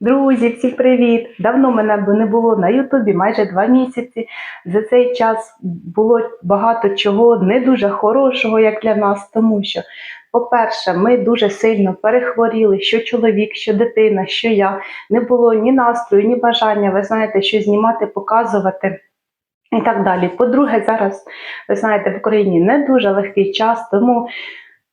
Друзі, всіх привіт! Давно мене не було на Ютубі, майже два місяці. За цей час було багато чого не дуже хорошого, як для нас, тому що, по-перше, ми дуже сильно перехворіли, що чоловік, що дитина, що я. Не було ні настрою, ні бажання, ви знаєте, що знімати, показувати. І так далі. По-друге, зараз, ви знаєте, в Україні не дуже легкий час, тому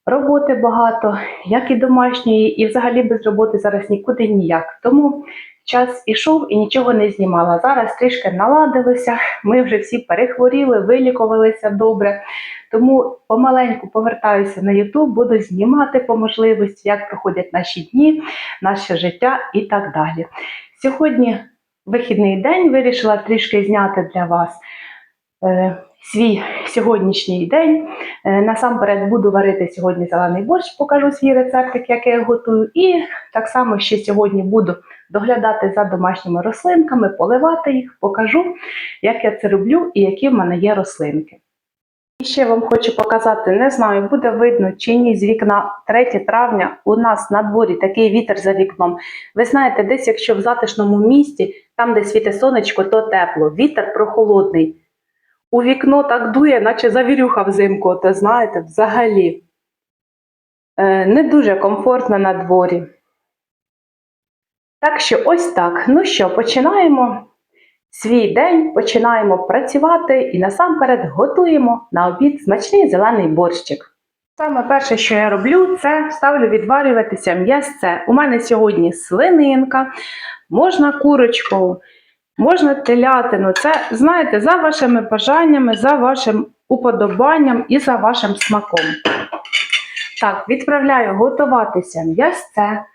роботи багато, як і домашньої, і взагалі без роботи зараз нікуди ніяк. Тому час ішов і нічого не знімала. Зараз трішки наладилося, ми вже всі перехворіли, вилікувалися добре. Тому помаленьку повертаюся на YouTube, буду знімати по можливості, як проходять наші дні, наше життя і так далі. Сьогодні вихідний день вирішила трішки зняти для вас. Свій сьогоднішній день. Е, Насамперед буду варити сьогодні зелений борщ, покажу свій рецептик, як я готую. І так само ще сьогодні буду доглядати за домашніми рослинками, поливати їх, покажу, як я це роблю і які в мене є рослинки. І ще вам хочу показати, не знаю, буде видно чи ні з вікна 3 травня. У нас на дворі такий вітер за вікном. Ви знаєте, десь якщо в затишному місті, там, де світить сонечко, то тепло, вітер прохолодний. У вікно так дує, наче завірюха взимку, то знаєте, взагалі е, не дуже комфортно на дворі. Так що ось так. Ну що, починаємо свій день, починаємо працювати і насамперед готуємо на обід смачний зелений борщик. Саме перше, що я роблю, це ставлю відварюватися м'ясце. У мене сьогодні свининка, можна курочку, можна телятину. Це, знаєте, за вашими бажаннями, за вашим уподобанням і за вашим смаком. Так, відправляю готуватися м'ясце.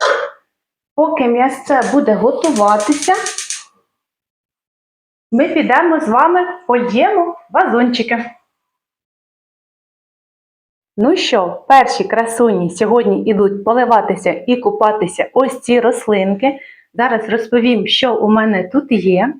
Поки м'ясце буде готуватися, ми підемо з вами польємо вазончики. Ну що, перші красуні сьогодні йдуть поливатися і купатися ось ці рослинки. Зараз розповім, що у мене тут є.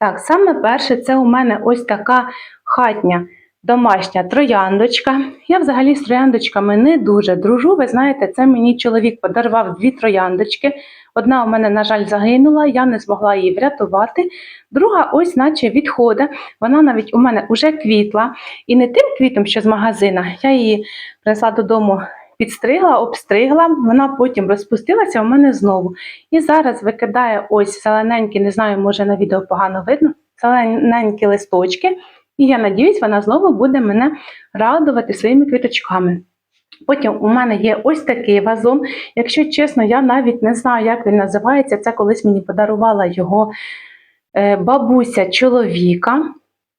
Так, саме перше, це у мене ось така хатня домашня трояндочка. Я взагалі з трояндочками не дуже дружу. Ви знаєте, це мені чоловік подарував дві трояндочки. Одна у мене, на жаль, загинула, я не змогла її врятувати. Друга, ось, наче відходить. Вона навіть у мене вже квітла. І не тим квітом, що з магазина. Я її принесла додому, підстригла, обстригла, вона потім розпустилася у мене знову. І зараз викидає ось зелененькі, не знаю, може на відео погано видно, зелененькі листочки. І я надіюсь, вона знову буде мене радувати своїми квіточками. Потім у мене є ось такий вазон. Якщо чесно, я навіть не знаю, як він називається. Це колись мені подарувала його е, бабуся чоловіка.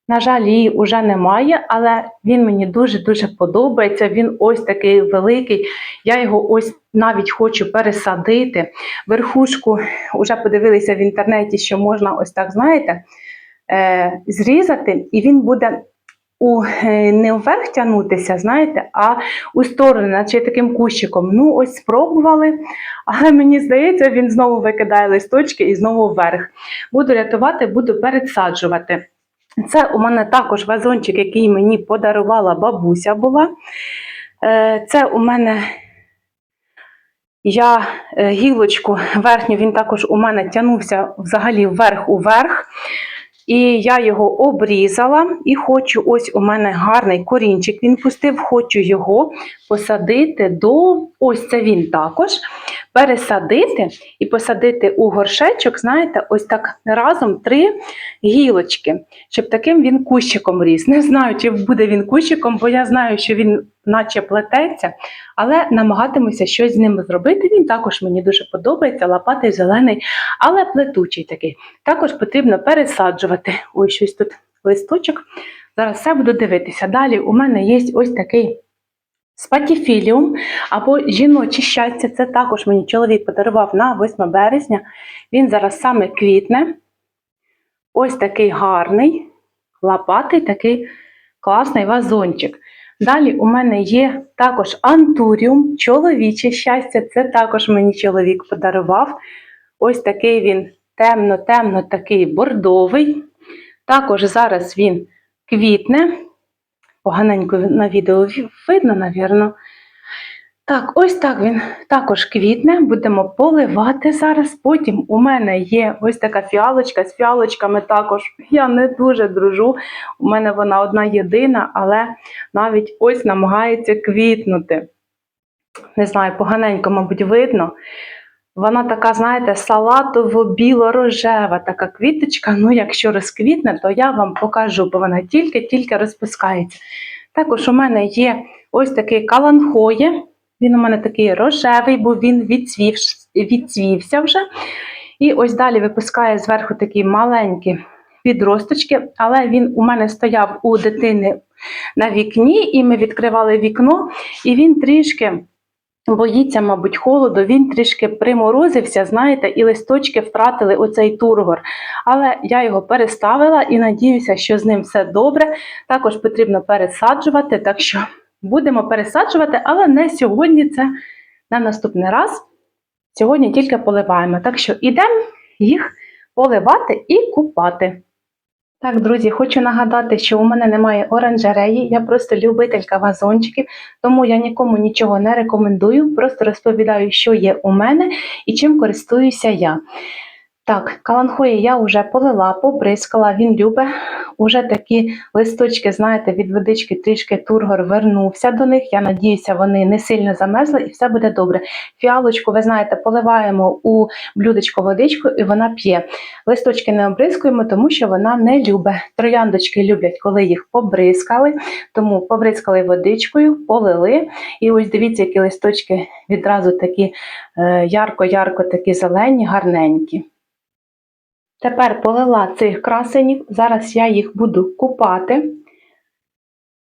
На жаль, її вже немає, але він мені дуже-дуже подобається. Він ось такий великий. Я його ось навіть хочу пересадити. Верхушку вже подивилися в інтернеті, що можна ось так, знаєте, е, зрізати, і він буде у, е, не вверх тягнутися, знаєте, а у сторону, наче таким кущиком. Ну, ось спробували, але мені здається, він знову викидає листочки і знову вверх. Буду рятувати, буду пересаджувати. Це у мене також вазончик, який мені подарувала бабуся була. Е, Це у мене я е, гілочку верхню, він також у мене тягнувся взагалі вверх-уверх. І я його обрізала і хочу, ось у мене гарний корінчик він пустив, хочу його посадити до, ось це він також, пересадити і посадити у горшечок, знаєте, ось так разом три гілочки, щоб таким він кущиком ріс. Не знаю, чи буде він кущиком, бо я знаю, що він наче плететься, але намагатимуся щось з ним зробити. Він також мені дуже подобається, лопатий зелений, але плетучий такий. Також потрібно пересаджувати. Ось щось тут листочок. Зараз все буду дивитися. Далі у мене є ось такий спатіфіліум або жіноче щастя. Це також мені чоловік подарував на 8 березня. Він зараз саме квітне. Ось такий гарний, лопатий, такий класний вазончик. Далі у мене є також антуріум, чоловіче щастя. Це також мені чоловік подарував. Ось такий він темно-темно такий бордовий. Також зараз він квітне. Поганенько на відео видно, навірно. Так, ось так він також квітне. Будемо поливати зараз. Потім у мене є ось така фіалочка з фіалочками також. Я не дуже дружу. У мене вона одна єдина, але навіть ось намагається квітнути. Не знаю, поганенько, мабуть, видно. Вона така, знаєте, салатово-біло-рожева така квіточка. Ну, якщо розквітне, то я вам покажу, бо вона тільки-тільки розпускається. Також у мене є ось такий каланхоє. Він у мене такий рожевий, бо він відцвів, відцвівся вже. І ось далі випускає зверху такі маленькі підросточки, але він у мене стояв у дитини на вікні, і ми відкривали вікно, і він трішки боїться, мабуть, холоду, він трішки приморозився, знаєте, і листочки втратили оцей тургор. Але я його переставила і надіюся, що з ним все добре. Також потрібно пересаджувати, так що будемо пересаджувати, але не сьогодні, це на наступний раз. Сьогодні тільки поливаємо. Так що йдемо їх поливати і купати. Так, друзі, хочу нагадати, що у мене немає оранжереї, я просто любителька вазончиків, тому я нікому нічого не рекомендую, просто розповідаю, що є у мене і чим користуюся я. Так, каланхої я вже полила, побризкала, він любить. Уже такі листочки, знаєте, від водички трішки тургор вернувся до них. Я надіюся, вони не сильно замерзли і все буде добре. Фіалочку, ви знаєте, поливаємо у блюдечко водичку і вона п'є. Листочки не обризкуємо, тому що вона не любить. Трояндочки люблять, коли їх побризкали, тому побризкали водичкою, полили. І ось дивіться, які листочки відразу такі е, ярко-ярко, такі зелені, гарненькі. Тепер полила цих красенів, зараз я їх буду купати.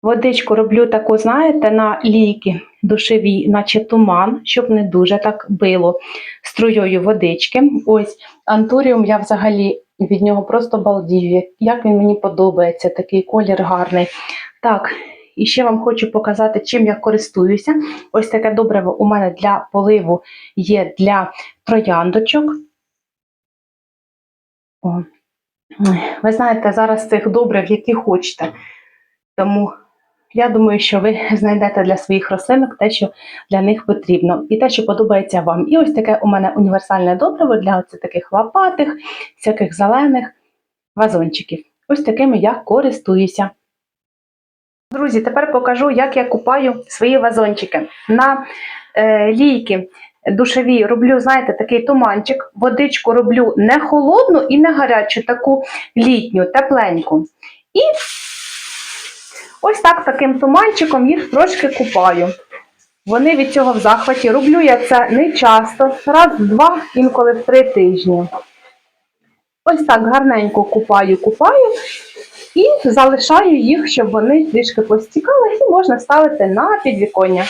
Водичку роблю таку, знаєте, на лійки душеві, наче туман, щоб не дуже так било струєю водички. Ось антуріум я взагалі від нього просто балдію. Як він мені подобається, такий колір гарний. Так, і ще вам хочу показати, чим я користуюся. Ось таке добриво у мене для поливу є для трояндочок. О. Ви знаєте, зараз цих добрив, які хочете. Тому я думаю, що ви знайдете для своїх рослинок те, що для них потрібно, і те, що подобається вам. І ось таке у мене універсальне добриво для оце таких лопатих, всяких зелених вазончиків. Ось такими я користуюся. Друзі, тепер покажу, як я купаю свої вазончики. На е, лійки душеві роблю, знаєте, такий туманчик. Водичку роблю не холодну і не гарячу, таку літню, тепленьку. І ось так таким туманчиком їх трошки купаю. Вони від цього в захваті. Роблю я це не часто, раз, два, інколи в три тижні. Ось так гарненько купаю, купаю і залишаю їх, щоб вони трішки постікали, і можна ставити на підвіконня.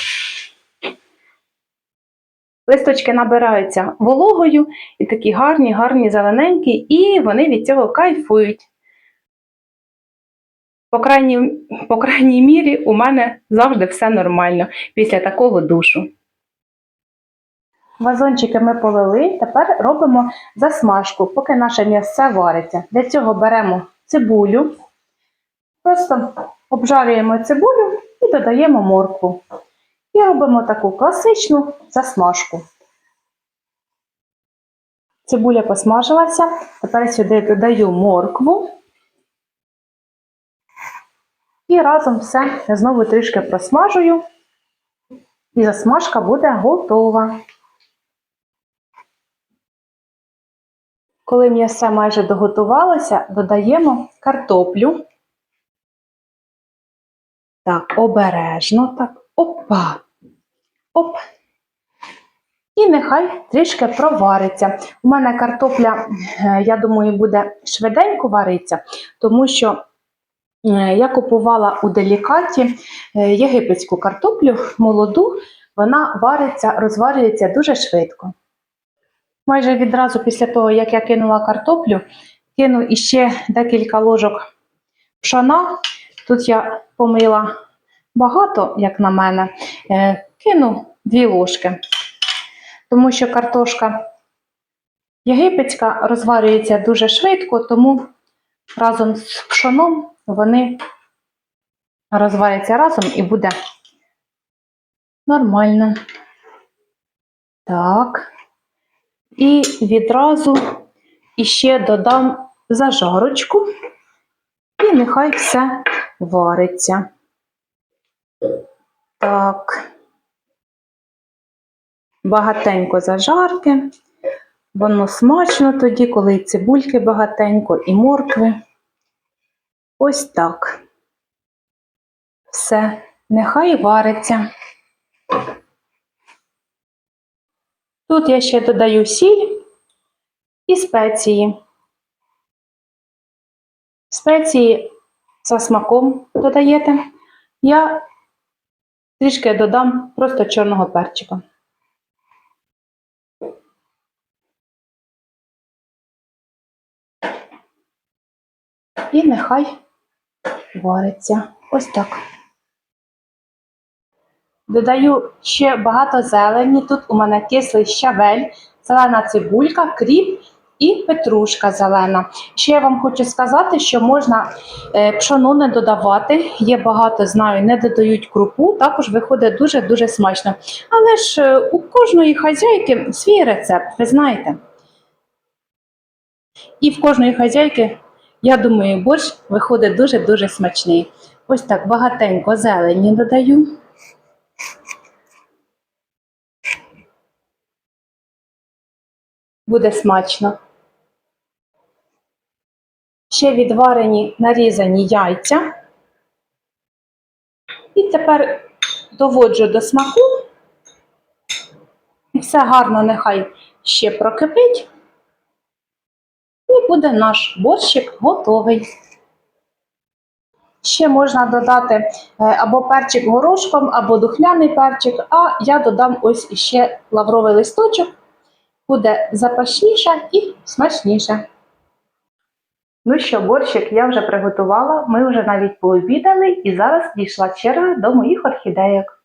Листочки набираються вологою і такі гарні, гарні, зелененькі, і вони від цього кайфують. По крайній, по крайній мірі, у мене завжди все нормально після такого душу. Вазончики ми полили, тепер робимо засмажку, поки наше м'ясце вариться. Для цього беремо цибулю, просто обжарюємо цибулю і додаємо моркву. І робимо таку класичну засмажку. Цибуля посмажилася, тепер сюди додаю моркву. І разом все знову трішки просмажую, і засмажка буде готова. Коли м'ясо майже доготувалося, додаємо картоплю. Так, обережно, так, опа, оп. І нехай трішки провариться. У мене картопля, е, я думаю, буде швиденько варитися, тому що е, я купувала у делікаті е, єгипетську картоплю молоду, вона вариться, розварюється дуже швидко. Майже відразу після того, як я кинула картоплю, кину іще декілька ложок пшона. Тут я помила багато, як на мене, кину дві ложки. Тому що картошка єгипетська розварюється дуже швидко, тому разом з пшоном вони розваряться разом і буде Нормально. Так. І відразу іще додам зажарочку, і нехай все вариться. Так. Багатенько зажарки. Воно смачно тоді, коли і цибульки багатенько, і моркви. Ось так. Все, нехай вариться. Тут я ще додаю сіль і спеції. Спеції за смаком додаєте. Я трішки додам просто чорного перчика. І нехай вариться. Ось так. Додаю ще багато зелені. Тут у мене кислий щавель, зелена цибулька, кріп і петрушка зелена. Ще я вам хочу сказати, що можна е, пшоно не додавати. Є багато, знаю, не додають крупу, також виходить дуже-дуже смачно. Але ж е, у кожної хазяйки свій рецепт, ви знаєте. І в кожної хазяйки, я думаю, борщ виходить дуже-дуже смачний. Ось так багатенько зелені додаю. Буде смачно. Ще відварені нарізані яйця. І тепер доводжу до смаку. І все гарно нехай ще прокипить. Буде наш борщик готовий. Ще можна додати е, або перчик горошком, або духмяний перчик, а я додам ось іще лавровий листочок. Буде запашніше і смачніше. Ну що, борщик я вже приготувала, ми вже навіть пообідали, і зараз дійшла черга до моїх орхідейок.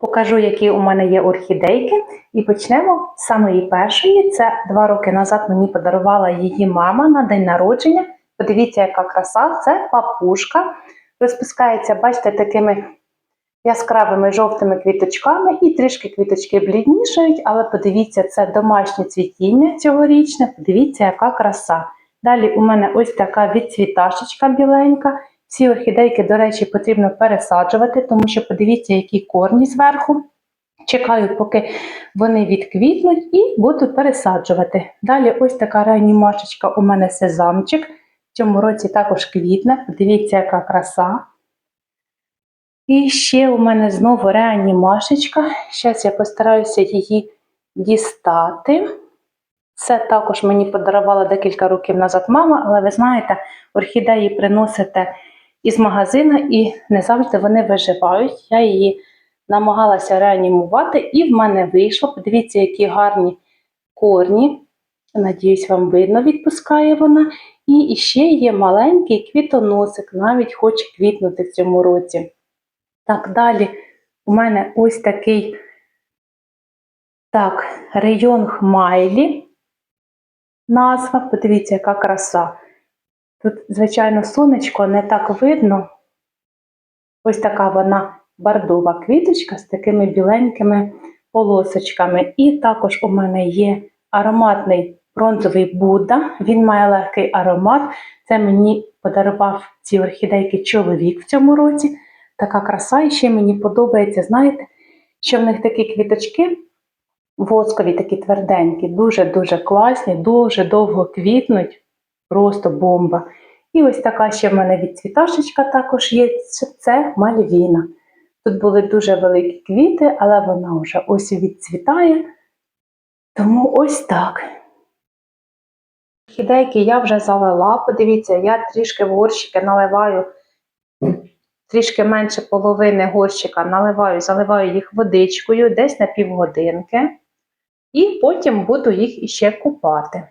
Покажу, які у мене є орхідейки, і почнемо з самої першої. Це два роки назад мені подарувала її мама на день народження. Подивіться, яка краса, це папушка. Розпускається, бачите, такими яскравими жовтими квіточками, і трішки квіточки бліднішають, але подивіться, це домашнє цвітіння цьогорічне, подивіться, яка краса. Далі у мене ось така відцвіташечка біленька. Ці орхідейки, до речі, потрібно пересаджувати, тому що подивіться, які корні зверху. Чекаю, поки вони відквітнуть, і буду пересаджувати. Далі ось така реанімашечка у мене сезамчик. В цьому році також квітне. Подивіться, яка краса. І ще у мене знову реанімашечка. Зараз я постараюся її дістати. Це також мені подарувала декілька років назад мама, але ви знаєте, орхідеї приносите із магазину і не завжди вони виживають. Я її намагалася реанімувати, і в мене вийшло. Подивіться, які гарні корні. Надіюсь, вам видно, відпускає вона. І ще є маленький квітоносик, навіть хоче квітнути в цьому році. Так, далі у мене ось такий так, район Хмайлі. Назва, подивіться, яка краса. Тут, звичайно, сонечко не так видно. Ось така вона бордова квіточка з такими біленькими полосочками. І також у мене є ароматний бронзовий Будда. Він має легкий аромат. Це мені подарував ці орхідейки чоловік в цьому році. Така краса, і ще мені подобається, знаєте, що в них такі квіточки воскові, такі тверденькі, дуже-дуже класні, дуже довго квітнуть, просто бомба. І ось така ще в мене відцвіташечка також є. Це мальвіна. Тут були дуже великі квіти, але вона вже ось відцвітає. Тому ось так. Орхідейки я вже залила. Подивіться, я трішки в горщики наливаю, трішки менше половини горщика наливаю, заливаю їх водичкою десь на півгодинки. І потім буду їх іще купати.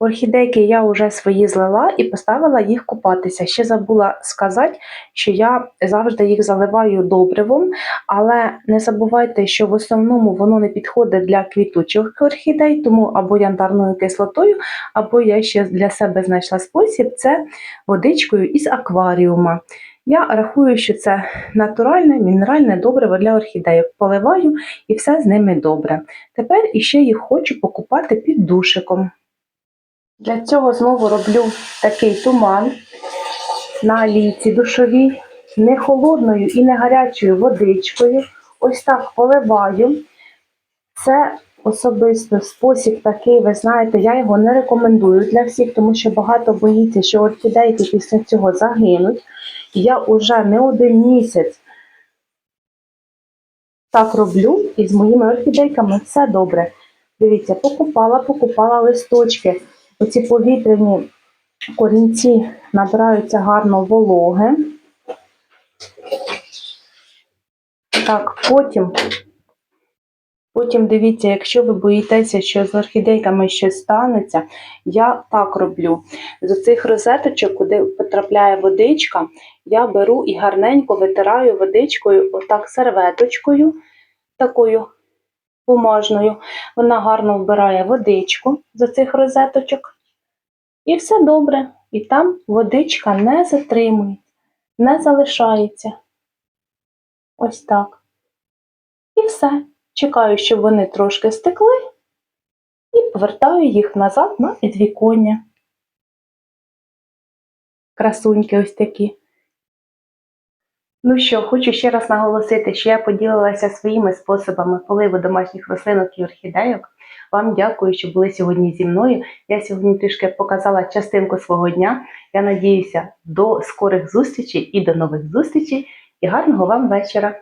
Орхідейки я вже свої злила і поставила їх купатися. Ще забула сказати, що я завжди їх заливаю добривом, але не забувайте, що в основному воно не підходить для квітучих орхідей, тому або янтарною кислотою, або я ще для себе знайшла спосіб це водичкою із акваріума. Я рахую, що це натуральне мінеральне добриво для орхідеїв. Поливаю і все з ними добре. Тепер іще їх хочу покупати під душиком. Для цього знову роблю такий туман на лійці душовій, не холодною і не гарячою водичкою. Ось так поливаю. Це особисто спосіб такий, ви знаєте, я його не рекомендую для всіх, тому що багато боїться, що орхідейки після цього загинуть. Я вже не один місяць так роблю, і з моїми орхідейками все добре. Дивіться, покупала, покупала листочки. Оці повітряні корінці набираються гарно вологи. Так, потім, потім дивіться, якщо ви боїтеся, що з орхідейками щось станеться, я так роблю. З цих розеточок, куди потрапляє водичка, я беру і гарненько витираю водичкою, отак серветочкою, такою бумажною. Вона гарно вбирає водичку з цих розеточок. І все добре. І там водичка не затримується, не залишається. Ось так. І все. Чекаю, щоб вони трошки стекли, і повертаю їх назад на підвіконня. Красуньки ось такі. Ну що, хочу ще раз наголосити, що я поділилася своїми способами поливу домашніх рослинок і орхідейок. Вам дякую, що були сьогодні зі мною. Я сьогодні трішки показала частинку свого дня. Я надіюся, до скорих зустрічей і до нових зустрічей. І гарного вам вечора!